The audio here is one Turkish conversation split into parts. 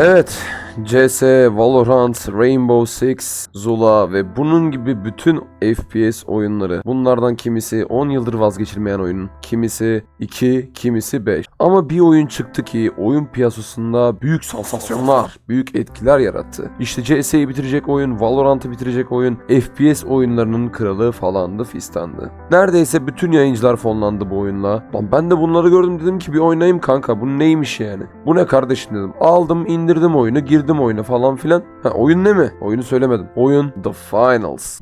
Evet, CS, Valorant, Rainbow Six, Zula ve bunun gibi bütün FPS oyunları. Bunlardan kimisi 10 yıldır vazgeçilmeyen oyun, kimisi 2, kimisi 5. Ama bir oyun çıktı ki oyun piyasasında büyük sansasyonlar, büyük etkiler yarattı. İşte CS'yi bitirecek oyun, Valorant'ı bitirecek oyun, FPS oyunlarının kralı falandı fistandı. Neredeyse bütün yayıncılar fonlandı bu oyunla. Lan ben de bunları gördüm dedim ki bir oynayayım kanka bu neymiş yani. Bu ne kardeşim dedim. Aldım indirdim oyunu girdim oyuna falan filan. Ha oyun ne mi? Oyunu söylemedim. Oyun The Finals.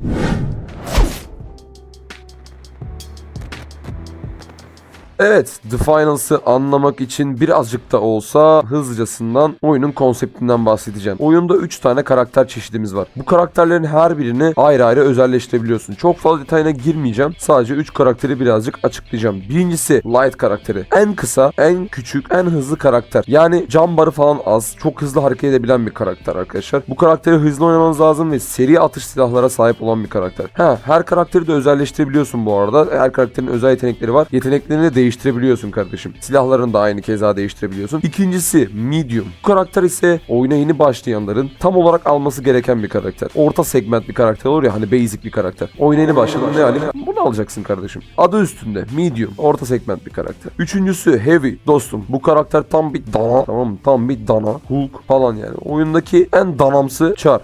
Evet, The Finals'ı anlamak için birazcık da olsa hızlıcasından oyunun konseptinden bahsedeceğim. Oyunda 3 tane karakter çeşidimiz var. Bu karakterlerin her birini ayrı ayrı özelleştirebiliyorsun. Çok fazla detayına girmeyeceğim. Sadece 3 karakteri birazcık açıklayacağım. Birincisi Light karakteri. En kısa, en küçük, en hızlı karakter. Yani can barı falan az. Çok hızlı hareket edebilen bir karakter arkadaşlar. Bu karakteri hızlı oynamanız lazım ve seri atış silahlara sahip olan bir karakter. Ha, her karakteri de özelleştirebiliyorsun bu arada. Her karakterin özel yetenekleri var. Yeteneklerini de değiştirebiliyorsun kardeşim. Silahlarını da aynı keza değiştirebiliyorsun. İkincisi Medium. Bu karakter ise oyuna yeni başlayanların tam olarak alması gereken bir karakter. Orta segment bir karakter olur ya hani basic bir karakter. Oyuna yeni başladın ne alayım? Bunu alacaksın kardeşim. Adı üstünde Medium. Orta segment bir karakter. Üçüncüsü Heavy. Dostum bu karakter tam bir dana. Tamam mı? Tam bir dana. Hulk falan yani. Oyundaki en danamsı çar.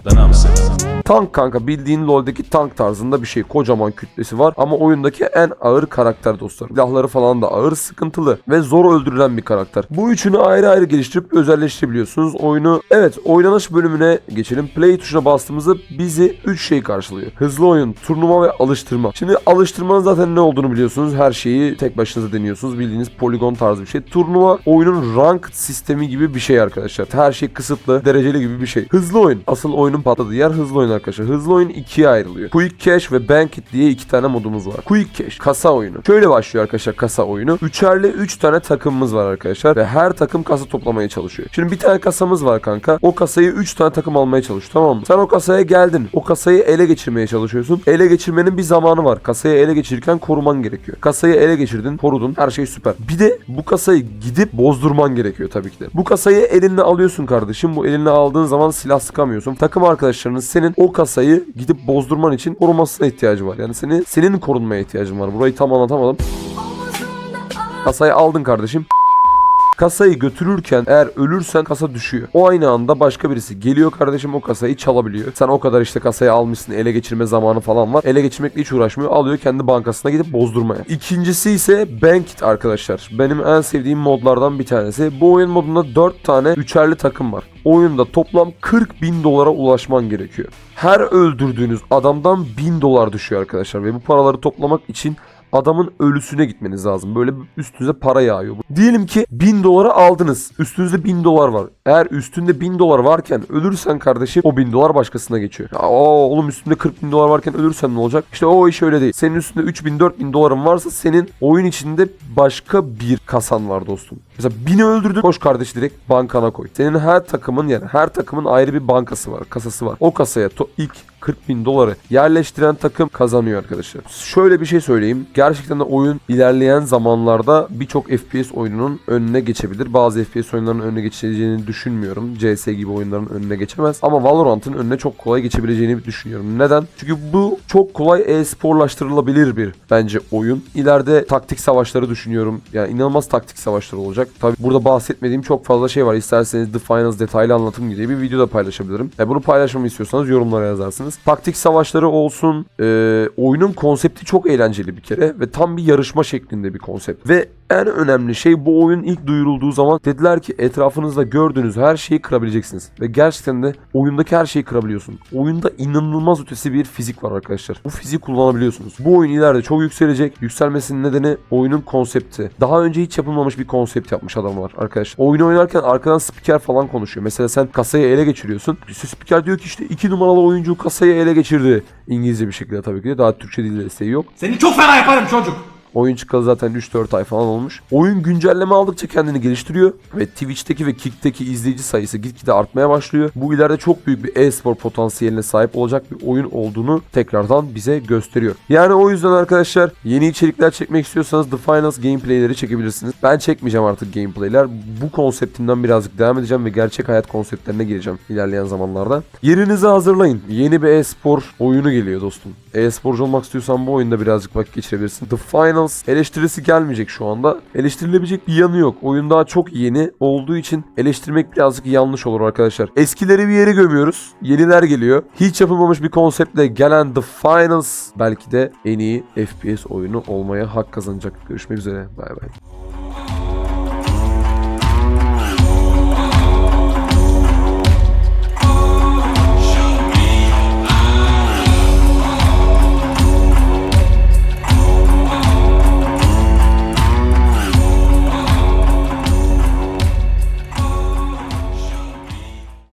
Tank kanka bildiğin LoL'deki tank tarzında bir şey. Kocaman kütlesi var ama oyundaki en ağır karakter dostlarım. Silahları falan da ağır, sıkıntılı ve zor öldürülen bir karakter. Bu üçünü ayrı ayrı geliştirip özelleştirebiliyorsunuz. Oyunu evet oynanış bölümüne geçelim. Play tuşuna bastığımızda bizi 3 şey karşılıyor. Hızlı oyun, turnuva ve alıştırma. Şimdi alıştırmanın zaten ne olduğunu biliyorsunuz. Her şeyi tek başınıza deniyorsunuz. Bildiğiniz poligon tarzı bir şey. Turnuva oyunun rank sistemi gibi bir şey arkadaşlar. Her şey kısıtlı, dereceli gibi bir şey. Hızlı oyun. Asıl oyunun patladığı yer hızlı oyun arkadaşlar. Hızlı oyun ikiye ayrılıyor. Quick Cash ve Bank diye iki tane modumuz var. Quick Cash kasa oyunu. Şöyle başlıyor arkadaşlar kasa oyunu. Üçerli 3 tane takımımız var arkadaşlar ve her takım kasa toplamaya çalışıyor. Şimdi bir tane kasamız var kanka. O kasayı 3 tane takım almaya çalışıyor tamam mı? Sen o kasaya geldin. O kasayı ele geçirmeye çalışıyorsun. Ele geçirmenin bir zamanı var. Kasayı ele geçirirken koruman gerekiyor. Kasayı ele geçirdin, korudun. Her şey süper. Bir de bu kasayı gidip bozdurman gerekiyor tabii ki de. Bu kasayı elinle alıyorsun kardeşim. Bu elinle aldığın zaman silah sıkamıyorsun. Takım arkadaşlarının senin o kasayı gidip bozdurman için korumasına ihtiyacı var. Yani seni senin korunmaya ihtiyacın var. Burayı tam anlatamadım. Kasayı aldın kardeşim. Kasayı götürürken eğer ölürsen kasa düşüyor. O aynı anda başka birisi geliyor kardeşim o kasayı çalabiliyor. Sen o kadar işte kasayı almışsın ele geçirme zamanı falan var. Ele geçirmekle hiç uğraşmıyor. Alıyor kendi bankasına gidip bozdurmaya. İkincisi ise Bankit arkadaşlar. Benim en sevdiğim modlardan bir tanesi. Bu oyun modunda 4 tane üçerli takım var. Oyunda toplam 40 bin dolara ulaşman gerekiyor. Her öldürdüğünüz adamdan 1000 dolar düşüyor arkadaşlar. Ve bu paraları toplamak için adamın ölüsüne gitmeniz lazım. Böyle üstünüze para yağıyor. Diyelim ki 1000 dolara aldınız. Üstünüzde 1000 dolar var. Eğer üstünde 1000 dolar varken ölürsen kardeşim o 1000 dolar başkasına geçiyor. Ya, aa, oğlum üstünde 40 bin dolar varken ölürsen ne olacak? İşte o iş öyle değil. Senin üstünde 3000 4000 doların varsa senin oyun içinde başka bir kasan var dostum. Mesela 1000'i öldürdün koş kardeş direkt bankana koy. Senin her takımın yani her takımın ayrı bir bankası var. Kasası var. O kasaya to- ilk 40 bin doları yerleştiren takım kazanıyor arkadaşlar. Şöyle bir şey söyleyeyim. Gerçekten de oyun ilerleyen zamanlarda birçok FPS oyununun önüne geçebilir. Bazı FPS oyunlarının önüne geçeceğini düşünmüyorum. CS gibi oyunların önüne geçemez. Ama Valorant'ın önüne çok kolay geçebileceğini düşünüyorum. Neden? Çünkü bu çok kolay e-sporlaştırılabilir bir bence oyun. İleride taktik savaşları düşünüyorum. Yani inanılmaz taktik savaşları olacak. Tabi burada bahsetmediğim çok fazla şey var. İsterseniz The Finals detaylı anlatım gibi bir video da paylaşabilirim. E bunu paylaşmamı istiyorsanız yorumlara yazarsınız. Taktik savaşları olsun. e, oyunun konsepti çok eğlenceli bir kere ve tam bir yarışma şeklinde bir konsept. Ve en önemli şey bu oyun ilk duyurulduğu zaman dediler ki etrafınızda gördüğünüz her şeyi kırabileceksiniz. Ve gerçekten de oyundaki her şeyi kırabiliyorsun. Oyunda inanılmaz ötesi bir fizik var arkadaşlar. Bu fiziği kullanabiliyorsunuz. Bu oyun ileride çok yükselecek. Yükselmesinin nedeni oyunun konsepti. Daha önce hiç yapılmamış bir konsept yapmış adamlar arkadaşlar. Oyunu oynarken arkadan spiker falan konuşuyor. Mesela sen kasayı ele geçiriyorsun. İşte spiker diyor ki işte 2 numaralı oyuncu kasayı ele geçirdi. İngilizce bir şekilde tabii ki de. Daha Türkçe dil desteği yok. Seni çok fena yaparım çocuk. Oyun çıkalı zaten 3-4 ay falan olmuş. Oyun güncelleme aldıkça kendini geliştiriyor ve Twitch'teki ve Kick'teki izleyici sayısı gitgide artmaya başlıyor. Bu ileride çok büyük bir e-spor potansiyeline sahip olacak bir oyun olduğunu tekrardan bize gösteriyor. Yani o yüzden arkadaşlar yeni içerikler çekmek istiyorsanız The Finals gameplayleri çekebilirsiniz. Ben çekmeyeceğim artık gameplayler. Bu konseptimden birazcık devam edeceğim ve gerçek hayat konseptlerine gireceğim ilerleyen zamanlarda. Yerinizi hazırlayın. Yeni bir e-spor oyunu geliyor dostum. E-sporcu olmak istiyorsan bu oyunda birazcık vakit geçirebilirsin. The Finals eleştirisi gelmeyecek şu anda. Eleştirilebilecek bir yanı yok. Oyun daha çok yeni olduğu için eleştirmek birazcık yanlış olur arkadaşlar. Eskileri bir yere gömüyoruz. Yeniler geliyor. Hiç yapılmamış bir konseptle gelen The Finals belki de en iyi FPS oyunu olmaya hak kazanacak. Görüşmek üzere. Bay bay.